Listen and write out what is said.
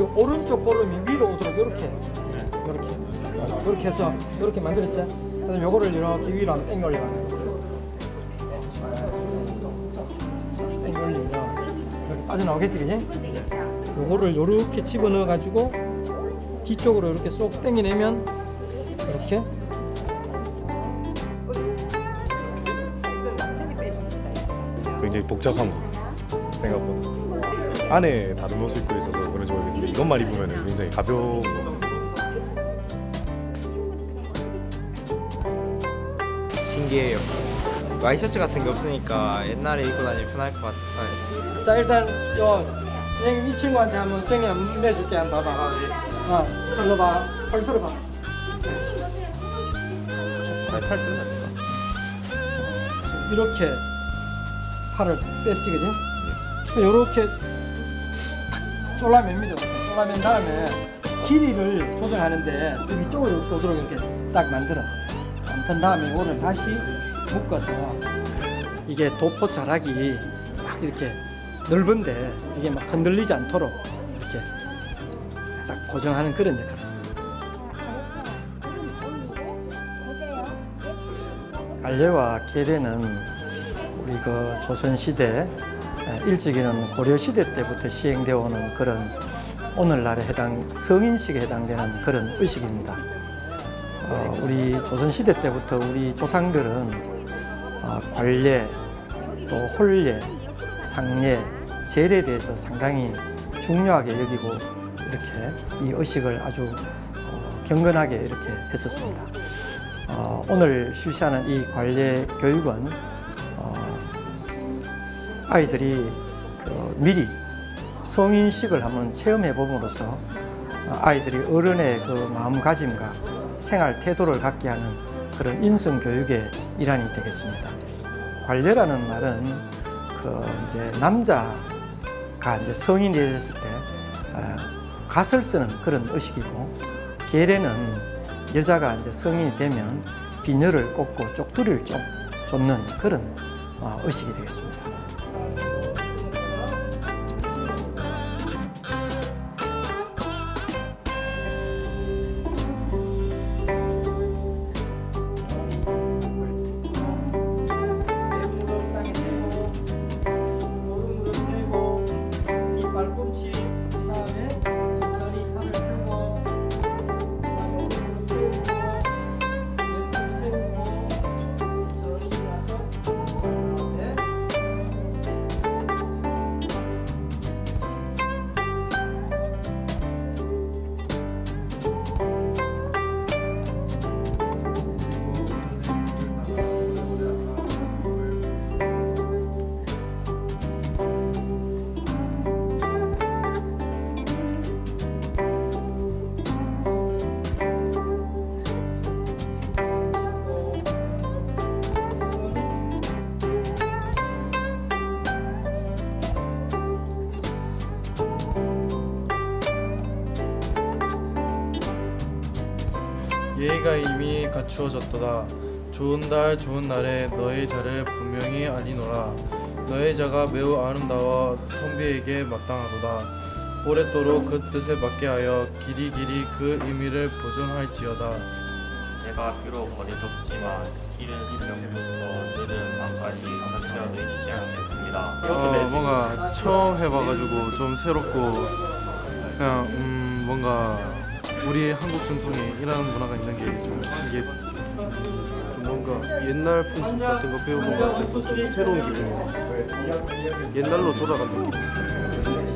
지금 오른쪽 보름이 위로 오도록 이렇게 이렇게 이렇게 해서 이렇게 만들었지. 그다음 요거를 이렇게 위로 땡겨 올려. 땡겨 올리면 이렇게 빠져나오겠지, 그지? 요거를 요렇게 집어넣어 가지고 뒤쪽으로 이렇게 쏙 당겨내면 이렇게 굉장히 복잡한 생각보다 안에 다른 옷을 입고 있어서 그런지 모르겠는데 이것만 입으면 굉장히 가벼운 거 신기해요. 와이셔츠 같은 게 없으니까 옛날에 입고 다니면 편할 것 같아요. 자 일단 요 선생님 이 친구한테 한번 선생님 한번 내줄게 한번 봐봐 어 들어봐 팔 들어봐 탈줄 이렇게 팔을 뺐지 그지? 요렇게 쫄라맨니다 쫄라맨 다음에 길이를 조정하는데 그 위쪽으로 오도록 이렇게 딱 만들어. 만든 다음에 이거를 다시 묶어서 이게 도포 자락이 막 이렇게 넓은데 이게 막 흔들리지 않도록 이렇게 딱 고정하는 그런 역할을 갈래와 계래는 우리 그 조선 시대 일찍이는 고려 시대 때부터 시행되어 오는 그런 오늘날에 해당 성인식에 해당되는 그런 의식입니다. 어, 우리 조선 시대 때부터 우리 조상들은 어, 관례, 또 혼례, 상례, 제례에 대해서 상당히 중요하게 여기고 이렇게 이 의식을 아주 어, 경건하게 이렇게 했었습니다. 어, 오늘 실시하는 이 관례 교육은 어, 아이들이 그 미리 성인식을 한번 체험해 봄으로써 어, 아이들이 어른의 그 마음가짐과 생활 태도를 갖게 하는 그런 인성 교육의 일환이 되겠습니다. 관례라는 말은 그 이제 남자가 이제 성인이 됐을 때 어, 갓을 쓰는 그런 의식이고 계례는 여자가 이제 성인이 되면 비녀를 꽂고 쪽두리를 좀 쫓는 그런 어, 의식이 되겠습니다. 예의가 이미 갖추어졌도다. 좋은 달 좋은 날에 너의 자를 분명히 알리노라. 너의 자가 매우 아름다워 선비에게 마땅하도다. 오랫도록 그 뜻에 맞게 하여 길이 길이 그 의미를 보존할지어다. 제가 비록 어리석지만 이른 새벽부터 늦은 밤까지 잠시라도 잊지 않겠습니다. 어, 뭔가 처음 해봐가지고 좀 새롭고 그냥 음, 뭔가 우리 한국 전통에 이런 문화가 있는 게 좀 신기했습니다. 좀 뭔가 옛날 풍습 같은 거 배우는 것 같아서 좀 새로운 기분이에요. 옛날로 돌아간 느낌.